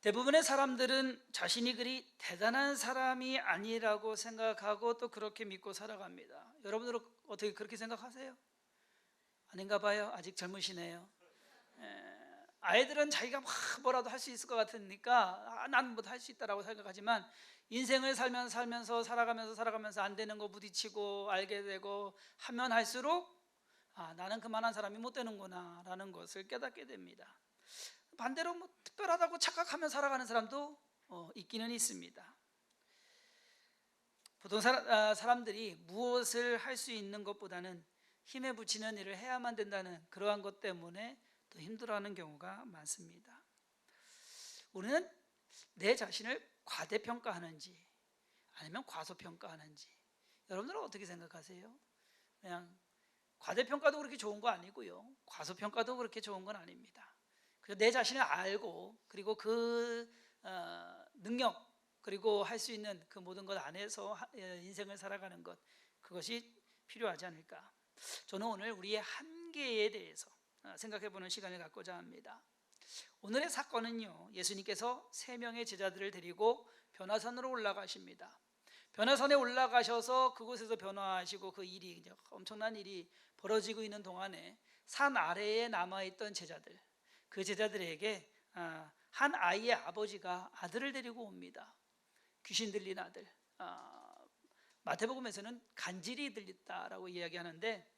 대부분의 사람들은 자신이 그리 대단한 사람이 아니라고 생각하고 또 그렇게 믿고 살아갑니다. 여러분들은 어떻게 그렇게 생각하세요? 아닌가 봐요. 아직 젊으시네요. 에, 아이들은 자기가 막 뭐라도 할 수 있을 것 같으니까 아, 난 뭐도 할수 있다라고 생각하지만 인생을 살면서 살면서 살아가면서 살아가면서 안 되는 거 부딪히고 알게 되고 하면 할수록 아, 나는 그만한 사람이 못 되는구나라는 것을 깨닫게 됩니다. 반대로 뭐 특별하다고 착각하며 살아가는 사람도 어, 있기는 있습니다. 보통 사람, 사람들이 무엇을 할 수 있는 것보다는 힘에 붙이는 일을 해야만 된다는 그러한 것 때문에 더 힘들어하는 경우가 많습니다. 우리는 내 자신을 과대평가하는지 아니면 과소평가하는지 여러분들은 어떻게 생각하세요? 그냥 과대평가도 그렇게 좋은 거 아니고요. 과소평가도 그렇게 좋은 건 아닙니다. 그래서 내 자신을 알고 그리고 그 어, 능력 그리고 할 수 있는 그 모든 것 안에서 하- 예, 인생을 살아가는 것 그것이 필요하지 않을까. 저는 오늘 우리의 한계에 대해서 어, 생각해 보는 시간을 갖고자 합니다. 오늘의 사건은요. 예수님께서 세 명의 제자들을 데리고 변화산으로 올라가십니다. 변화산에 올라가셔서 그곳에서 변화하시고 그 일이 엄청난 일이 벌어지고 있는 동안에 산 아래에 남아 있던 제자들 그 제자들에게 아, 한 아이의 아버지가 아들을 데리고 옵니다. 귀신 들린 아들. 아, 마태복음에서는 간질이 들렸다라고 이야기하는데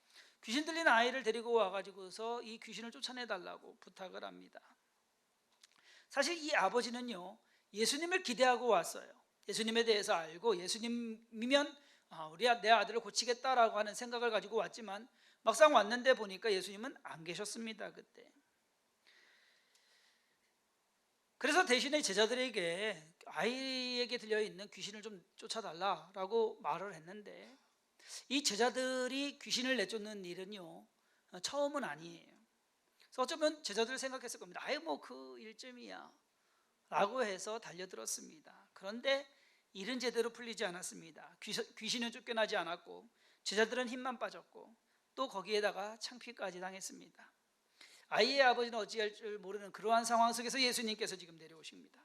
귀신 들린 아이를 데리고 와가지고서 이 귀신을 쫓아내 달라고 부탁을 합니다. 사실 이 아버지는요 예수님을 기대하고 왔어요. 예수님에 대해서 알고 예수님이면 아, 우리 내 아들을 고치겠다라고 하는 생각을 가지고 왔지만 막상 왔는데 보니까 예수님은 안 계셨습니다 그때. 그래서 대신에 제자들에게 아이에게 들려 있는 귀신을 좀 쫓아달라라고 말을 했는데 이 제자들이 귀신을 내쫓는 일은요 어, 처음은 아니에요. 그래서 어쩌면 제자들 생각했을 겁니다. 아예 뭐 그 일점이야. 라고 해서 달려들었습니다. 그런데 일은 제대로 풀리지 않았습니다. 귀- 귀신은 쫓겨나지 않았고 제자들은 힘만 빠졌고 또 거기에다가 창피까지 당했습니다. 아이의 아버지는 어찌할 줄 모르는 그러한 상황 속에서 예수님께서 지금 내려오십니다.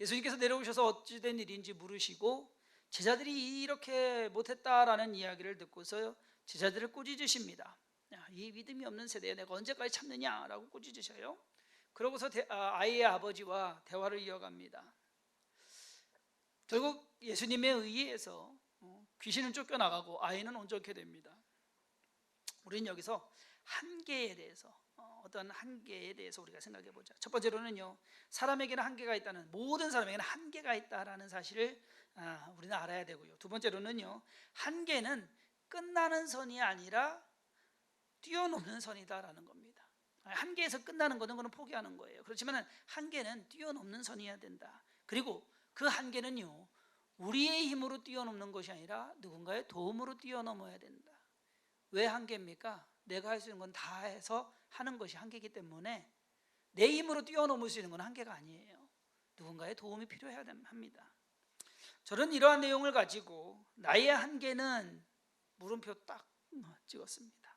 예수님께서 내려오셔서 어찌된 일인지 물으시고 제자들이 이렇게 못했다라는 이야기를 듣고서 제자들을 꾸짖으십니다. 야, 이 믿음이 없는 세대에 내가 언제까지 참느냐라고 꾸짖으셔요. 그러고서 대- 아, 아이의 아버지와 대화를 이어갑니다. 결국 예수님의 의의에서 어, 귀신은 쫓겨나가고 아이는 온전케 됩니다. 우리는 여기서 한계에 대해서 어, 어떤 한계에 대해서 우리가 생각해 보자. 첫 번째로는요, 사람에게는 한계가 있다는 모든 사람에게는 한계가 있다라는 사실을 아, 우리는 알아야 되고요. 두 번째로는요, 한계는 끝나는 선이 아니라 뛰어넘는 선이다라는 겁니다. 아, 한계에서 끝나는 거는 그는 포기하는 거예요. 그렇지만 한계는 뛰어넘는 선이어야 된다. 그리고 그 한계는요, 우리의 힘으로 뛰어넘는 것이 아니라 누군가의 도움으로 뛰어넘어야 된다. 왜 한계입니까? 내가 할 수 있는 건 다 해서 하는 것이 한계이기 때문에 내 힘으로 뛰어넘을 수 있는 건 한계가 아니에요. 누군가의 도움이 필요해야 합니다. 저는 이러한 내용을 가지고 나의 한계는 물음표 딱 찍었습니다.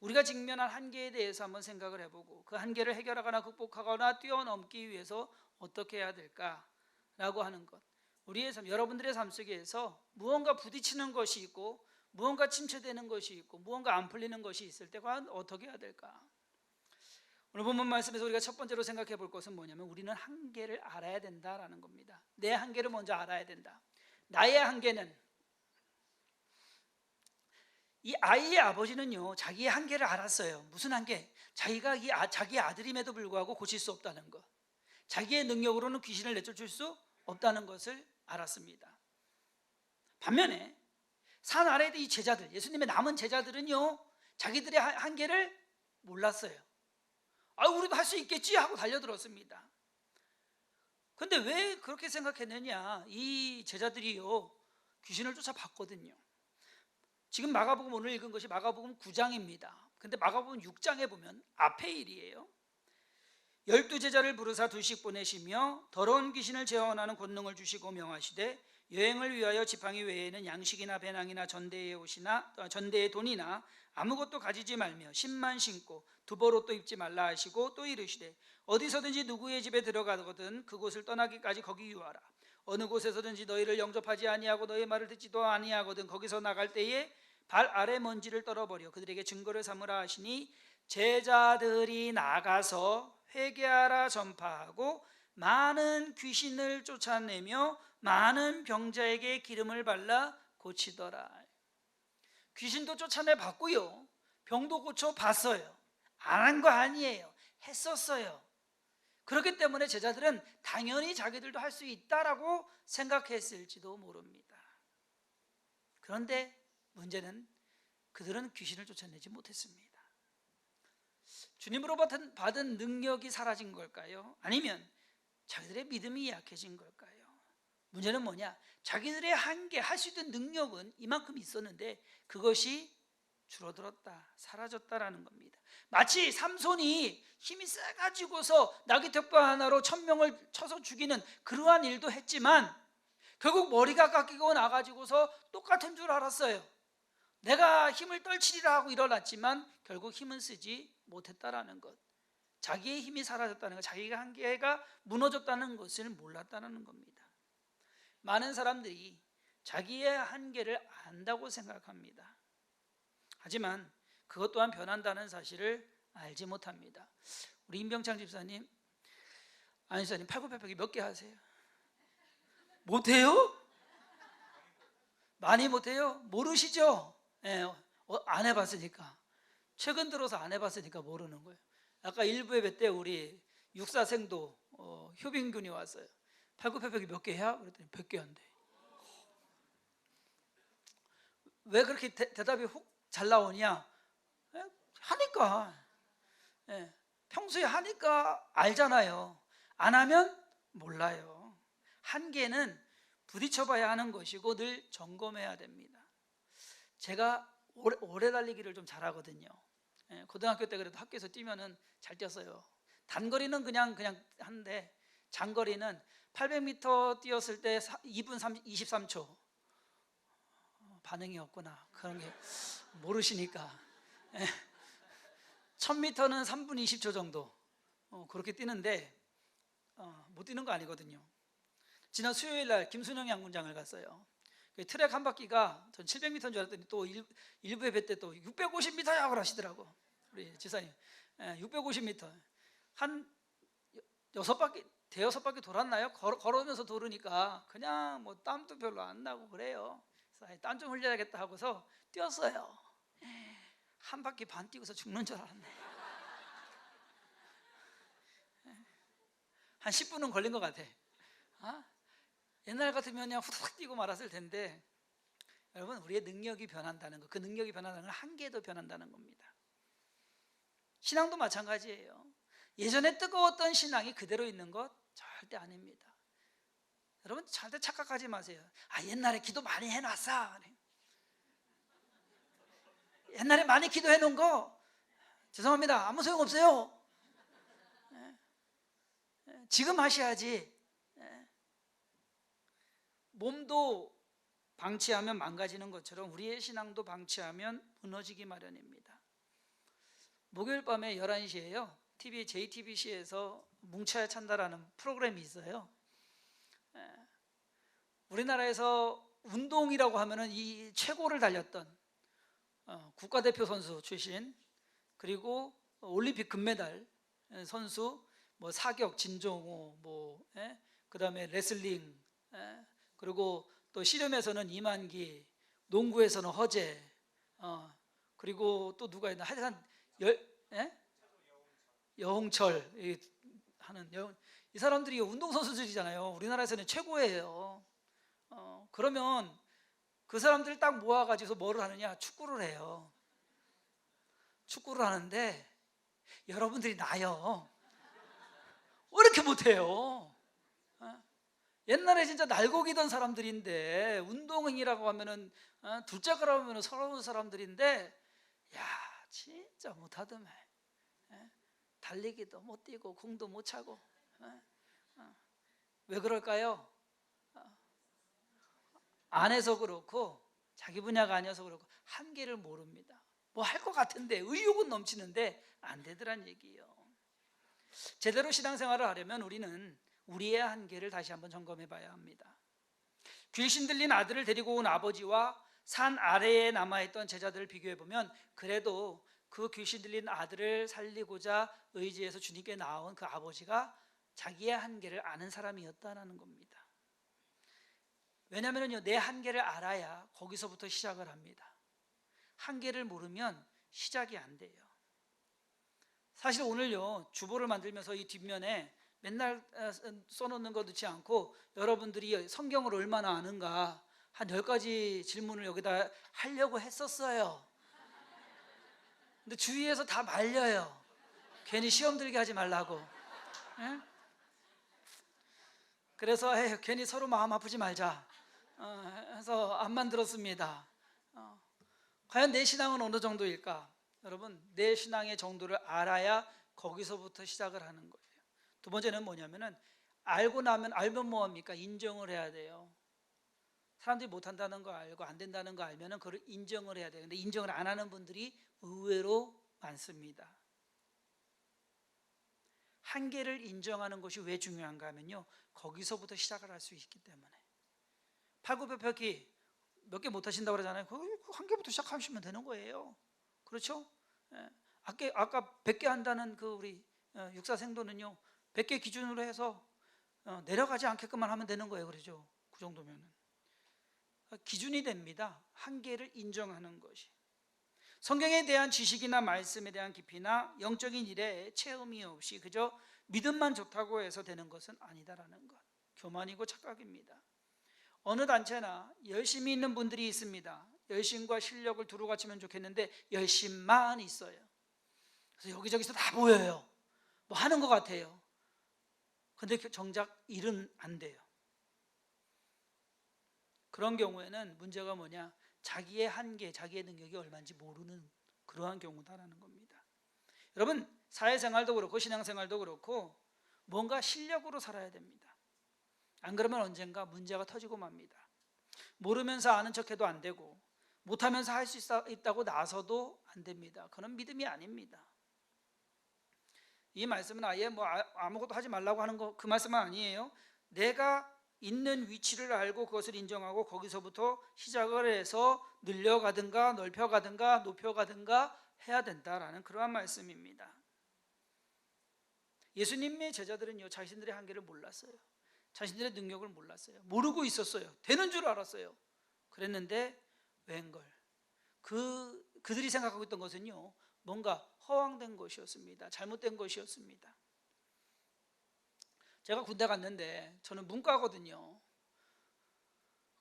우리가 직면한 한계에 대해서 한번 생각을 해보고 그 한계를 해결하거나 극복하거나 뛰어넘기 위해서 어떻게 해야 될까라고 하는 것. 우리의 삶, 여러분들의 삶 속에서 무언가 부딪히는 것이 있고 무언가 침체되는 것이 있고 무언가 안 풀리는 것이 있을 때 과연 어떻게 해야 될까? 오늘 본문 말씀에서 우리가 첫 번째로 생각해 볼 것은 뭐냐면 우리는 한계를 알아야 된다라는 겁니다. 내 한계를 먼저 알아야 된다. 나의 한계는 이 아이의 아버지는요 자기의 한계를 알았어요. 무슨 한계? 자기가 이 아, 자기의 아들임에도 불구하고 고칠 수 없다는 것. 자기의 능력으로는 귀신을 내쫓을 수 없다는 것을 알았습니다. 반면에 산 아래에 이 제자들, 예수님의 남은 제자들은요, 자기들의 한- 한계를 몰랐어요. 아, 우리도 할 수 있겠지 하고 달려들었습니다. 근데 왜 그렇게 생각했느냐? 이 제자들이요, 귀신을 쫓아봤거든요. 지금 마가복음 오늘 읽은 것이 마가복음 9장입니다. 근데 마가복음 6장에 보면 앞의 일이에요. 열두 제자를 부르사 두씩 보내시며 더러운 귀신을 제어하는 권능을 주시고 명하시되 여행을 위하여 지팡이 외에는 양식이나 배낭이나 전대의 옷이나 어, 전대의 돈이나 아무것도 가지지 말며 신만 신고 두벌 옷도 입지 말라 하시고 또 이르시되 어디서든지 누구의 집에 들어가거든 그곳을 떠나기까지 거기 유하라. 어느 곳에서든지 너희를 영접하지 아니하고 너희 말을 듣지도 아니하거든 거기서 나갈 때에 발 아래 먼지를 떨어버려 그들에게 증거를 삼으라 하시니 제자들이 나가서 회개하라 전파하고 많은 귀신을 쫓아내며 많은 병자에게 기름을 발라 고치더라. 귀신도 쫓아내 봤고요. 병도 고쳐 봤어요. 안 한 거 아니에요. 했었어요. 그렇기 때문에 제자들은 당연히 자기들도 할 수 있다라고 생각했을지도 모릅니다. 그런데 문제는 그들은 귀신을 쫓아내지 못했습니다. 주님으로 받은, 능력이 사라진 걸까요? 아니면 자기들의 믿음이 약해진 걸까요? 문제는 뭐냐? 자기들의 한계, 할 수 있는 능력은 이만큼 있었는데 그것이 줄어들었다, 사라졌다라는 겁니다. 마치 삼손이 힘이 세가지고서 나귀 턱과 하나로 천명을 쳐서 죽이는 그러한 일도 했지만 결국 머리가 깎이고 나가지고서 똑같은 줄 알았어요. 내가 힘을 떨치리라 하고 일어났지만 결국 힘은 쓰지 못했다라는 것. 자기의 힘이 사라졌다는 것, 자기가 한계가 무너졌다는 것을 몰랐다는 겁니다. 많은 사람들이 자기의 한계를 안다고 생각합니다. 하지만 그것 또한 변한다는 사실을 알지 못합니다. 우리 임병창 집사님, 안 집사님 팔굽혀펴기 몇 개 하세요? 못해요? 많이 못해요? 모르시죠? 예, 어, 안 해봤으니까. 최근 들어서 안 해봤으니까 모르는 거예요. 아까 일부 예배 때 우리 육사생도 어, 효빈군이 왔어요. 팔굽혀펴기 몇 개 해야? 그랬더니 100개 한대. 왜 그렇게 대, 답이 훅잘 나오냐? 예? 하니까. 예, 평소에 하니까 알잖아요. 안 하면 몰라요. 한계는 부딪혀봐야 하는 것이고 늘 점검해야 됩니다. 제가 오래, 오래 달리기를 좀 잘하거든요. 예, 고등학교 때 그래도 학교에서 뛰면은 잘 뛰었어요. 단거리는 그냥 그냥 하는데 장거리는 800m 뛰었을 때 2분 23초. 반응이 없구나. 그런 게 모르시니까. 1000m는 3분 20초 정도. 어, 그렇게 뛰는데 어, 못 뛰는 거 아니거든요. 지난 수요일 날 김순영 양군장을 갔어요. 그 트랙 한 바퀴가 전 700m인 줄 알았더니 또 일, 일부 예배 때또 650m야 그러시더라고 우리 지사님 650m 한 여섯 바퀴 대여섯 바퀴 돌았나요? 걸어, 걸으면서 돌으니까 그냥 뭐 땀도 별로 안 나고 그래요. 땀 좀 흘려야겠다 하고서 뛰었어요. 한 바퀴 반 뛰고서 죽는 줄 알았네. 한 10분은 걸린 것 같아. 어? 옛날 같으면 그냥 후닥 뛰고 말았을 텐데 여러분 우리의 능력이 변한다는 것, 그 능력이 변한다는 건 한계도 변한다는 겁니다. 신앙도 마찬가지예요. 예전에 뜨거웠던 신앙이 그대로 있는 것 절대 아닙니다. 여러분 절대 착각하지 마세요. 아 옛날에 기도 많이 해놨어. 옛날에 많이 기도해 놓은 거 죄송합니다. 아무 소용 없어요. 예. 예. 지금 하셔야지. 예. 몸도 방치하면 망가지는 것처럼 우리의 신앙도 방치하면 무너지기 마련입니다. 목요일 밤에 11시에요. TV JTBC에서 뭉쳐야 찬다라는 프로그램이 있어요. 예. 우리나라에서 운동이라고 하면은 이 최고를 달렸던 어, 국가대표 선수 출신 그리고 올림픽 금메달 선수 뭐 사격 진종호 뭐 예? 그다음에 레슬링 예? 그리고 또 씨름에서는 이만기 농구에서는 허재 어, 그리고 또 누가 있나 하여간 열 예? 여홍철 하는 여홍, 이 사람들이 운동 선수들이잖아요. 우리나라에서는 최고예요. 어, 그러면 그 사람들 딱 모아가지고 뭐를 하느냐? 축구를 해요. 축구를 하는데 여러분들이 나요. 왜 이렇게 못해요? 어? 옛날에 진짜 날고기던 사람들인데 운동이라고 하면은 어? 둘째 거라고 하면 서러운 사람들인데 야 진짜 못하더만 달리기도 못 뛰고 공도 못 차고 어? 어. 왜 그럴까요? 어. 안 해서 그렇고 자기 분야가 아니어서 그렇고 한계를 모릅니다. 뭐 할 것 같은데 의욕은 넘치는데 안 되더란 얘기예요. 제대로 신앙생활을 하려면 우리는 우리의 한계를 다시 한번 점검해 봐야 합니다. 귀신 들린 아들을 데리고 온 아버지와 산 아래에 남아있던 제자들을 비교해 보면 그래도 그 귀신 들린 아들을 살리고자 의지해서 주님께 나온 그 아버지가 자기의 한계를 아는 사람이었다는 겁니다. 왜냐하면요 내 한계를 알아야 거기서부터 시작을 합니다. 한계를 모르면 시작이 안 돼요. 사실 오늘요 주보를 만들면서 이 뒷면에 맨날 어, 써놓는 거 넣지 않고 여러분들이 성경을 얼마나 아는가 한 열 가지 질문을 여기다 하려고 했었어요. 근데 주위에서 다 말려요. 괜히 시험 들게 하지 말라고. 예? 그래서 에이, 괜히 서로 마음 아프지 말자. 어, 해서 안 만들었습니다. 어, 과연 내 신앙은 어느 정도일까? 여러분, 내 신앙의 정도를 알아야 거기서부터 시작을 하는 거예요. 두 번째는 뭐냐면은 알고 나면 알면 뭐합니까? 인정을 해야 돼요. 사람들이 못한다는 거 알고 안 된다는 거 알면은 그걸 인정을 해야 돼요. 근데 인정을 안 하는 분들이 의외로 많습니다. 한계를 인정하는 것이 왜 중요한가 하면요. 거기서부터 시작을 할 수 있기 때문에. 팔굽혀펴기 몇 개 못하신다고 그러잖아요. 그한 개부터 시작하시면 되는 거예요. 그렇죠? 예. 아까, 아까 100개 한다는 그 우리 어, 육사생도는요. 100개 기준으로 해서 어, 내려가지 않게끔만 하면 되는 거예요. 그러죠? 그 정도면은. 기준이 됩니다. 한계를 인정하는 것이. 성경에 대한 지식이나 말씀에 대한 깊이나 영적인 일에 체험이 없이 그저 믿음만 좋다고 해서 되는 것은 아니다라는 것. 교만이고 착각입니다. 어느 단체나 열심히 있는 분들이 있습니다. 열심과 실력을 두루 갖추면 좋겠는데 열심만 있어요. 그래서 여기저기서 다 보여요. 뭐 하는 것 같아요. 근데 정작 일은 안 돼요. 그런 경우에는 문제가 뭐냐? 자기의 한계, 자기의 능력이 얼마인지 모르는 그러한 경우다라는 겁니다. 여러분, 사회생활도 그렇고 신앙생활도 그렇고 뭔가 실력으로 살아야 됩니다. 안 그러면 언젠가 문제가 터지고 맙니다. 모르면서 아는 척해도 안 되고 못하면서 할 수 있다고 나서도 안 됩니다. 그건 믿음이 아닙니다. 이 말씀은 아예 뭐 아- 아무것도 하지 말라고 하는 거 그 말씀은 아니에요. 내가 있는 위치를 알고 그것을 인정하고 거기서부터 시작을 해서 늘려가든가 넓혀가든가 높여가든가 해야 된다라는 그러한 말씀입니다. 예수님의 제자들은요 자신들의 한계를 몰랐어요. 자신들의 능력을 몰랐어요. 모르고 있었어요. 되는 줄 알았어요. 그랬는데 웬걸 그 그들이 생각하고 있던 것은요 뭔가 허황된 것이었습니다. 잘못된 것이었습니다. 제가 군대 갔는데 저는 문과거든요.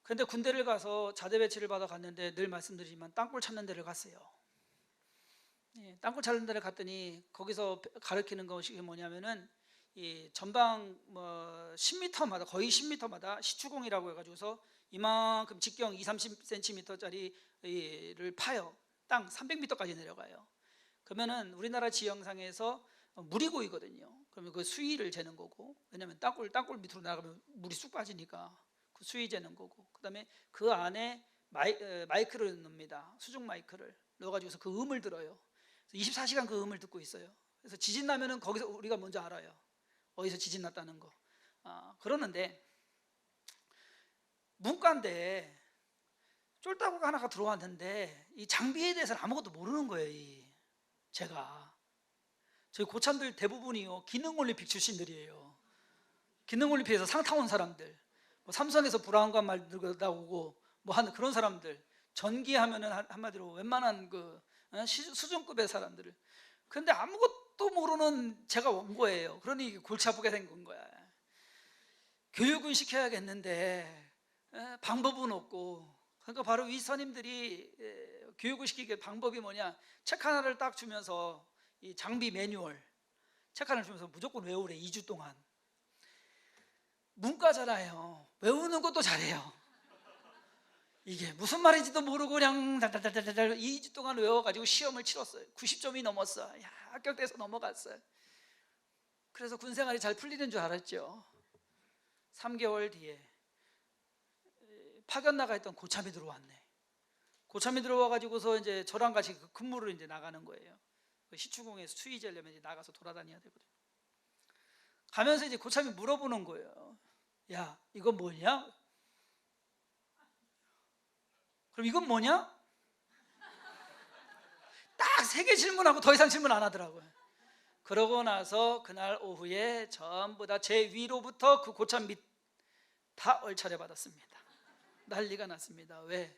근데 군대를 가서 자대 배치를 받아 갔는데 늘 말씀드리지만 땅굴 찾는 데를 갔어요. 예, 땅굴 찾는 데를 갔더니 거기서 가르치는 것이 뭐냐면은 이 전방 뭐 10m마다 거의 10m마다 시추공이라고 해가지고서 이만큼 직경 2, 30cm짜리를 파요. 땅 300m까지 내려가요. 그러면은 우리나라 지형상에서 물이 고이거든요. 그러면 그 수위를 재는 거고, 왜냐하면 땅굴 땅굴 밑으로 나가면 물이 쑥 빠지니까 그 수위 재는 거고, 그다음에 그 안에 마이, 에, 마이크를 넣습니다. 수중 마이크를 넣어가지고서 그 음을 들어요. 24시간 그 음을 듣고 있어요. 그래서 지진 나면은 거기서 우리가 먼저 알아요. 어디서 지진 났다는 거. 아, 그러는데 문과인데 쫄따구가 하나가 들어왔는데 이 장비에 대해서는 아무것도 모르는 거예요. 이 제가 저희 고참들 대부분이요 기능올림픽 출신들이에요. 기능올림픽에서 상 타온 사람들, 뭐 삼선에서 브라운관 말 들다 오고 뭐 하는 그런 사람들, 전기하면은 한- 한마디로 웬만한 그 어, 시- 수준급의 사람들을. 근데 아무것도 모르는 제가 온 거예요. 그러니 골치 아프게 된 건 거야. 교육은 시켜야겠는데 에, 방법은 없고 그러니까 바로 위선님들이 에, 교육을 시키기 방법이 뭐냐? 책 하나를 딱 주면서 이 장비 매뉴얼. 책 하나를 주면서 무조건 외우래 2주 동안. 문과잖아요. 외우는 것도 잘해요. 이게 무슨 말인지도 모르고 그냥 달달달달달 2주 동안 외워가지고 시험을 치렀어요. 90점이 넘었어. 야 합격돼서 넘어갔어요. 그래서 군 생활이 잘 풀리는 줄 알았죠. 3개월 뒤에 파견 나가 있던 고참이 들어왔네. 고참이 들어와 가지고서 이제 저랑 같이 그 근무를 이제 나가는 거예요. 그 시추공에서 수위 재려면 이제 나가서 돌아다녀야 되거든요. 가면서 이제 고참이 물어보는 거예요. 야, 이거 뭐냐? 그럼 이건 뭐냐? 딱 세 개 질문하고 더 이상 질문 안 하더라고요. 그러고 나서 그날 오후에 전부 다 제 위로부터 그 고참 밑 다 얼차려 받았습니다. 난리가 났습니다. 왜?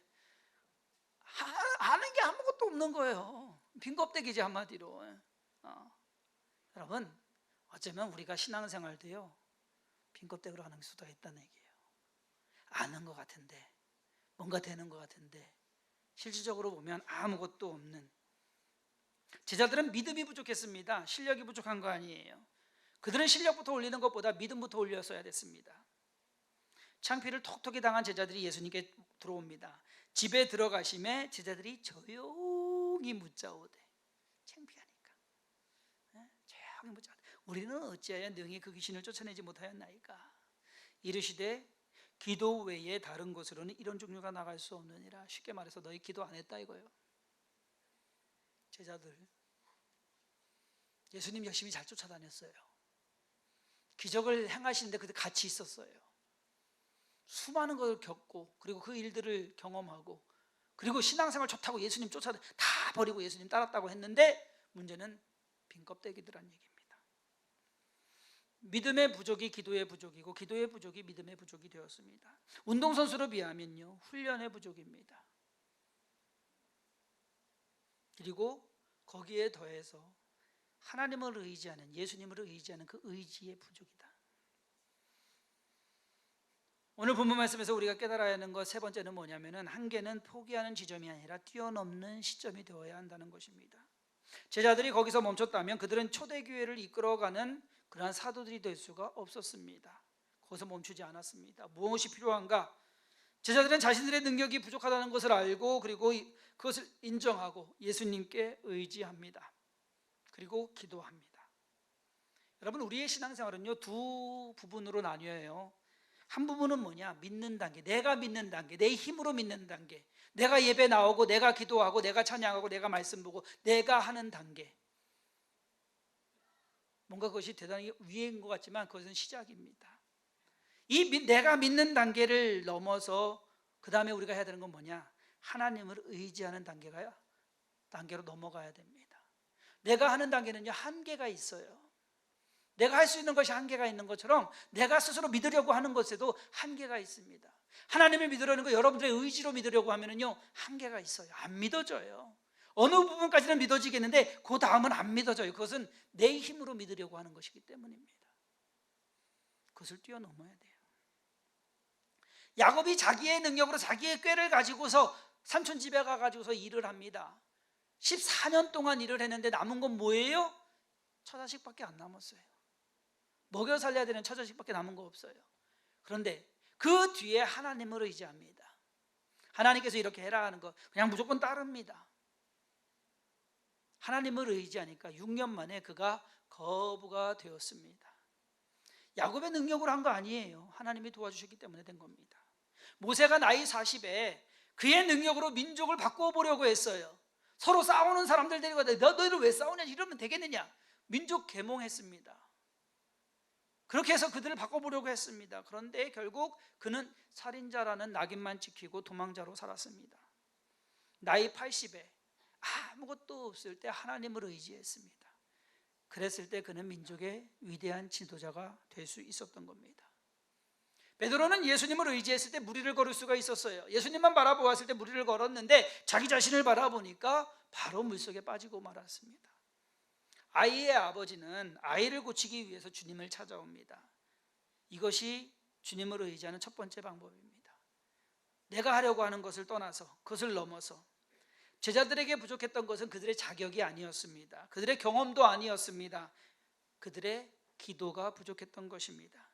하- 아는 게 아무것도 없는 거예요. 빈 껍데기지 한마디로. 어. 여러분, 어쩌면 우리가 신앙생활도요 빈 껍데기로 하는 수도 있다는 얘기예요. 아는 것 같은데, 뭔가 되는 것 같은데, 실질적으로 보면 아무것도 없는 제자들은 믿음이 부족했습니다. 실력이 부족한 거 아니에요. 그들은 실력부터 올리는 것보다 믿음부터 올렸어야 됐습니다. 창피를 톡톡히 당한 제자들이 예수님께 들어옵니다. 집에 들어가심에 제자들이 조용히 묻자오되 창피하니까. 예? 조용히 묻자. 우리는 어찌하여 능히 그 귀신을 쫓아내지 못하였나이까? 이르시되 기도 외에 다른 곳으로는 이런 종류가 나갈 수 없느니라. 쉽게 말해서 너희 기도 안 했다 이거예요. 제자들 예수님 열심히 잘 쫓아다녔어요. 기적을 행하시는데 그때 같이 있었어요 수많은 것을 겪고 그리고 그 일들을 경험하고 그리고 신앙생활 좋다고 예수님 쫓아 다 버리고 예수님 따랐다고 했는데 문제는 빈 껍데기들한 얘기입니다. 믿음의 부족이 기도의 부족이고 기도의 부족이 믿음의 부족이 되었습니다. 운동선수로 비하면요 훈련의 부족입니다. 그리고 거기에 더해서 하나님을 의지하는 예수님을 의지하는 그 의지의 부족이다. 오늘 본문 말씀에서 우리가 깨달아야 하는 것 세 번째는 뭐냐면은 한계는 포기하는 지점이 아니라 뛰어넘는 시점이 되어야 한다는 것입니다. 제자들이 거기서 멈췄다면 그들은 초대 교회를 이끌어가는 그러한 사도들이 될 수가 없었습니다. 거기서 멈추지 않았습니다. 무엇이 필요한가? 제자들은 자신들의 능력이 부족하다는 것을 알고 그리고 그것을 인정하고 예수님께 의지합니다. 그리고 기도합니다. 여러분 우리의 신앙생활은요 두 부분으로 나뉘어요. 한 부분은 뭐냐? 믿는 단계. 내가 믿는 단계. 내 힘으로 믿는 단계. 내가 예배 나오고 내가 기도하고 내가 찬양하고 내가 말씀 보고 내가 하는 단계. 뭔가 그것이 대단히 위인 것 같지만 그것은 시작입니다. 이 미- 내가 믿는 단계를 넘어서 그 다음에 우리가 해야 되는 건 뭐냐? 하나님을 의지하는 단계가요. 단계로 넘어가야 됩니다. 내가 하는 단계는요 한계가 있어요. 내가 할 수 있는 것이 한계가 있는 것처럼 내가 스스로 믿으려고 하는 것에도 한계가 있습니다. 하나님을 믿으려는 거 여러분들의 의지로 믿으려고 하면은요 한계가 있어요. 안 믿어져요. 어느 부분까지는 믿어지겠는데 그 다음은 안 믿어져요. 그것은 내 힘으로 믿으려고 하는 것이기 때문입니다. 그것을 뛰어넘어야 돼요. 야곱이 자기의 능력으로 자기의 꾀를 가지고서 삼촌 집에 가 가지고서 일을 합니다. 14년 동안 일을 했는데 남은 건 뭐예요? 처자식밖에 안 남았어요. 먹여 살려야 되는 처자식밖에 남은 거 없어요. 그런데 그 뒤에 하나님을 의지합니다. 하나님께서 이렇게 해라 하는 거 그냥 무조건 따릅니다. 하나님을 의지하니까 6년 만에 그가 거부가 되었습니다. 야곱의 능력으로 한 거 아니에요. 하나님이 도와주셨기 때문에 된 겁니다. 모세가 나이 40에 그의 능력으로 민족을 바꾸어 보려고 했어요. 서로 싸우는 사람들 데리고 너 너희들 왜 싸우냐 이러면 되겠느냐? 민족 계몽했습니다. 그렇게 해서 그들을 바꿔보려고 했습니다. 그런데 결국 그는 살인자라는 낙인만 지키고 도망자로 살았습니다. 나이 80에 아무것도 없을 때 하나님을 의지했습니다. 그랬을 때 그는 민족의 위대한 지도자가 될 수 있었던 겁니다. 베드로는 예수님을 의지했을 때 무리를 걸을 수가 있었어요. 예수님만 바라보았을 때 무리를 걸었는데 자기 자신을 바라보니까 바로 물속에 빠지고 말았습니다. 아이의 아버지는 아이를 고치기 위해서 주님을 찾아옵니다. 이것이 주님을 의지하는 첫 번째 방법입니다. 내가 하려고 하는 것을 떠나서 그것을 넘어서 제자들에게 부족했던 것은 그들의 자격이 아니었습니다. 그들의 경험도 아니었습니다. 그들의 기도가 부족했던 것입니다.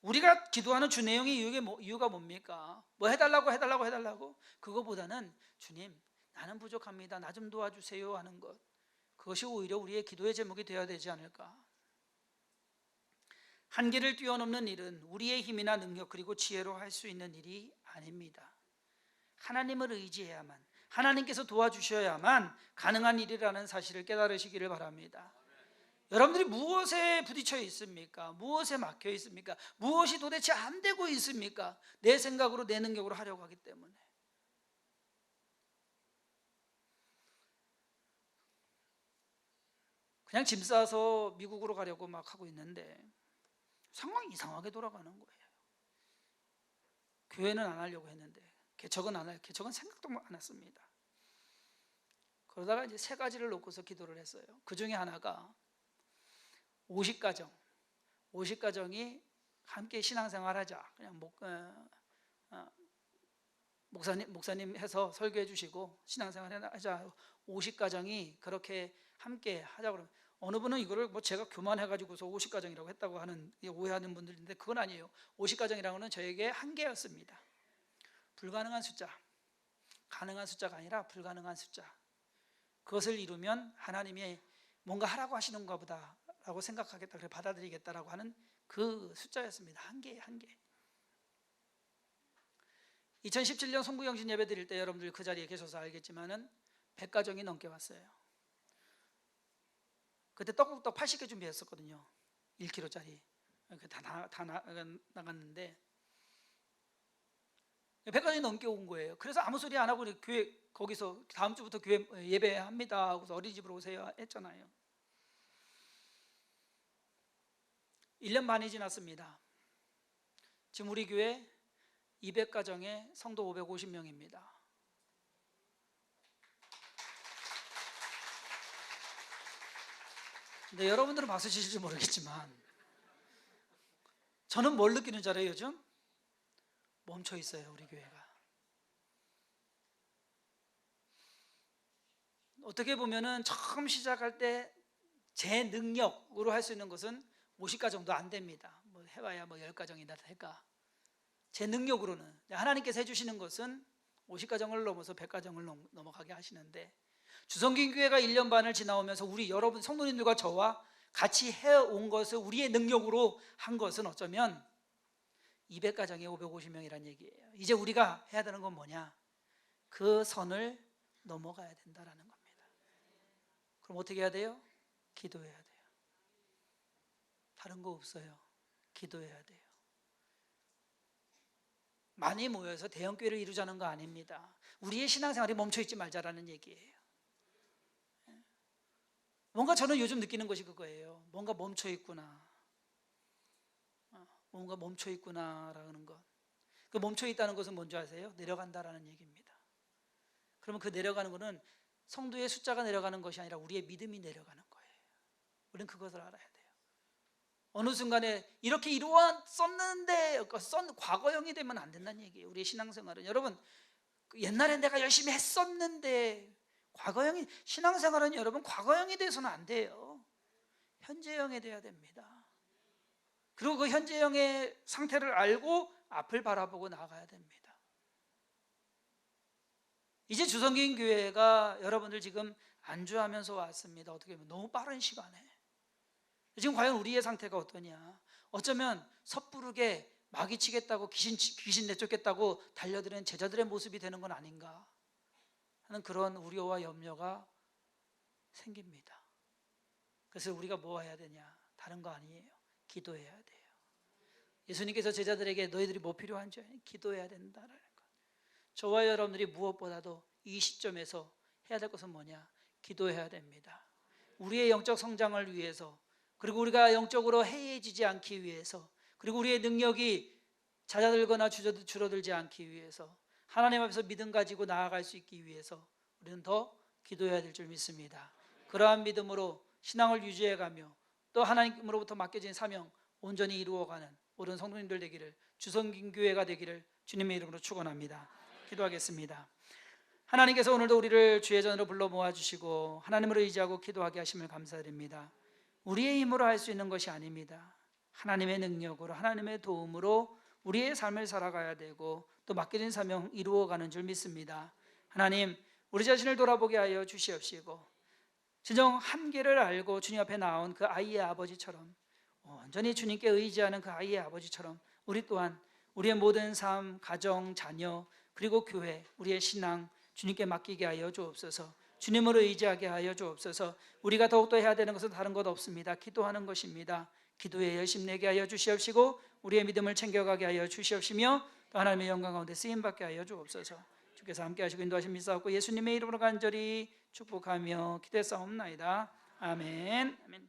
우리가 기도하는 주 내용의 이유가, 뭐, 뭡니까? 뭐 해달라고 해달라고 해달라고? 그거보다는 주님 나는 부족합니다. 나 좀 도와주세요 하는 것. 그것이 오히려 우리의 기도의 제목이 되어야 되지 않을까? 한계를 뛰어넘는 일은 우리의 힘이나 능력 그리고 지혜로 할 수 있는 일이 아닙니다. 하나님을 의지해야만 하나님께서 도와주셔야만 가능한 일이라는 사실을 깨달으시기를 바랍니다. 여러분들이 무엇에 부딪혀 있습니까? 무엇에 막혀 있습니까? 무엇이 도대체 안 되고 있습니까? 내 생각으로 내 능력으로 하려고 하기 때문에. 그냥 짐 싸서 미국으로 가려고 막 하고 있는데 상황이 이상하게 돌아가는 거예요. 교회는 안 하려고 했는데 개척은 안 할, 개척은 생각도 안 했습니다. 그러다가 이제 세 가지를 놓고서 기도를 했어요. 그 중에 하나가 50가정, 50가정이 함께 신앙생활 하자. 그냥 목, 어, 어, 목사님, 목사님 해서 설교해 주시고 신앙생활 하자. 50가정이 그렇게 함께 하자 그러면 어느 분은 이거를 뭐 제가 교만해가지고서 50가정이라고 했다고 하는 오해하는 분들인데 그건 아니에요. 50가정이라는 거는 저에게 한계였습니다. 불가능한 숫자, 가능한 숫자가 아니라 불가능한 숫자. 그것을 이루면 하나님이 뭔가 하라고 하시는가 보다라고 생각하겠다, 그래 받아들이겠다라고 하는 그 숫자였습니다. 한계, 한계. 2017년 송구영신 예배 드릴 때 여러분들 그 자리에 계셔서 알겠지만은 100가정이 넘게 왔어요. 그때 떡국떡 80개 준비했었거든요. 1kg짜리. 다, 나, 다 나, 나갔는데 100가정이 넘게 온 거예요. 그래서 아무 소리 안 하고 교회 거기서 다음 주부터 교회 예배합니다 하고서 어린이집으로 오세요 했잖아요. 1년 반이 지났습니다. 지금 우리 교회 200가정에 성도 550명입니다. 근데 여러분들은 치실지 모르겠지만 저는 뭘 느끼는 줄 알아요 요즘? 멈춰 있어요 우리 교회가. 어떻게 보면은 처음 시작할 때 제 능력으로 할 수 있는 것은 50가 정도 안 됩니다. 뭐 해봐야 뭐 10가정이나 될까. 제 능력으로는. 하나님께서 해주시는 것은 50가정을 넘어서 100가정을 넘어가게 하시는데 주성긴 교회가 1년 반을 지나오면서 우리 여러분 성도님들과 저와 같이 해온 것을 우리의 능력으로 한 것은 어쩌면 200가정에 550명이란 얘기예요. 이제 우리가 해야 되는 건 뭐냐? 그 선을 넘어가야 된다라는 겁니다. 그럼 어떻게 해야 돼요? 기도해야 돼요. 다른 거 없어요. 기도해야 돼요. 많이 모여서 대형교회를 이루자는 거 아닙니다. 우리의 신앙생활이 멈춰 있지 말자라는 얘기예요. 뭔가 저는 요즘 느끼는 것이 그거예요. 뭔가 멈춰 있구나. 어, 뭔가 멈춰 있구나라는 것. 그 멈춰 있다는 것은 뭔지 아세요? 내려간다라는 얘기입니다. 그러면 그 내려가는 것은 성도의 숫자가 내려가는 것이 아니라 우리의 믿음이 내려가는 거예요. 우리는 그것을 알아야 돼요. 어느 순간에 이렇게 이루었었는데 썬 과거형이 되면 안 된다는 얘기예요. 우리의 신앙생활은 여러분 그 옛날에 내가 열심히 했었는데 과거형이 신앙생활은 여러분 과거형이 돼서는 안 돼요. 현재형이 돼야 됩니다. 그리고 그 현재형의 상태를 알고 앞을 바라보고 나가야 됩니다. 이제 주성긴 교회가 여러분들 지금 안주하면서 왔습니다. 어떻게 보면 너무 빠른 시간에 지금 과연 우리의 상태가 어떠냐? 어쩌면 섣부르게 마귀 치겠다고 귀신 귀신 내쫓겠다고 달려드는 제자들의 모습이 되는 건 아닌가? 하는 그런 우려와 염려가 생깁니다. 그래서 우리가 뭐 해야 되냐? 다른 거 아니에요. 기도해야 돼요. 예수님께서 제자들에게 너희들이 뭐 필요한지 기도해야 된다라는 것. 저와 여러분들이 무엇보다도 이 시점에서 해야 될 것은 뭐냐? 기도해야 됩니다. 우리의 영적 성장을 위해서 그리고 우리가 영적으로 해이해지지 않기 위해서 그리고 우리의 능력이 잦아들거나 줄어들지 않기 위해서 하나님 앞에서 믿음 가지고 나아갈 수 있기 위해서 우리는 더 기도해야 될 줄 믿습니다. 그러한 믿음으로 신앙을 유지해 가며 또 하나님으로부터 맡겨진 사명 온전히 이루어가는 모든 성도님들 되기를 주성긴 교회가 되기를 주님의 이름으로 축원합니다. 기도하겠습니다. 하나님께서 오늘도 우리를 주의 전으로 불러 모아 주시고 하나님으로 의지하고 기도하게 하심을 감사드립니다. 우리의 힘으로 할 수 있는 것이 아닙니다. 하나님의 능력으로 하나님의 도움으로 우리의 삶을 살아가야 되고 또 맡겨진 사명 이루어가는 줄 믿습니다. 하나님, 우리 자신을 돌아보게 하여 주시옵시고 진정 한계를 알고 주님 앞에 나온 그 아이의 아버지처럼 온전히 주님께 의지하는 그 아이의 아버지처럼 우리 또한 우리의 모든 삶, 가정, 자녀 그리고 교회, 우리의 신앙 주님께 맡기게 하여 주옵소서. 주님으로 의지하게 하여 주옵소서. 우리가 더욱더 해야 되는 것은 다른 것 없습니다. 기도하는 것입니다. 기도에 열심 내게 하여 주시옵시고 우리의 믿음을 챙겨가게 하여 주시옵시며 또 하나님의 영광 가운데 쓰임 받게 하여 주옵소서. 주께서 함께 하시고 인도하신 믿사옵고 예수님의 이름으로 간절히 축복하며 기도했사옵나이다. 아멘. 아멘.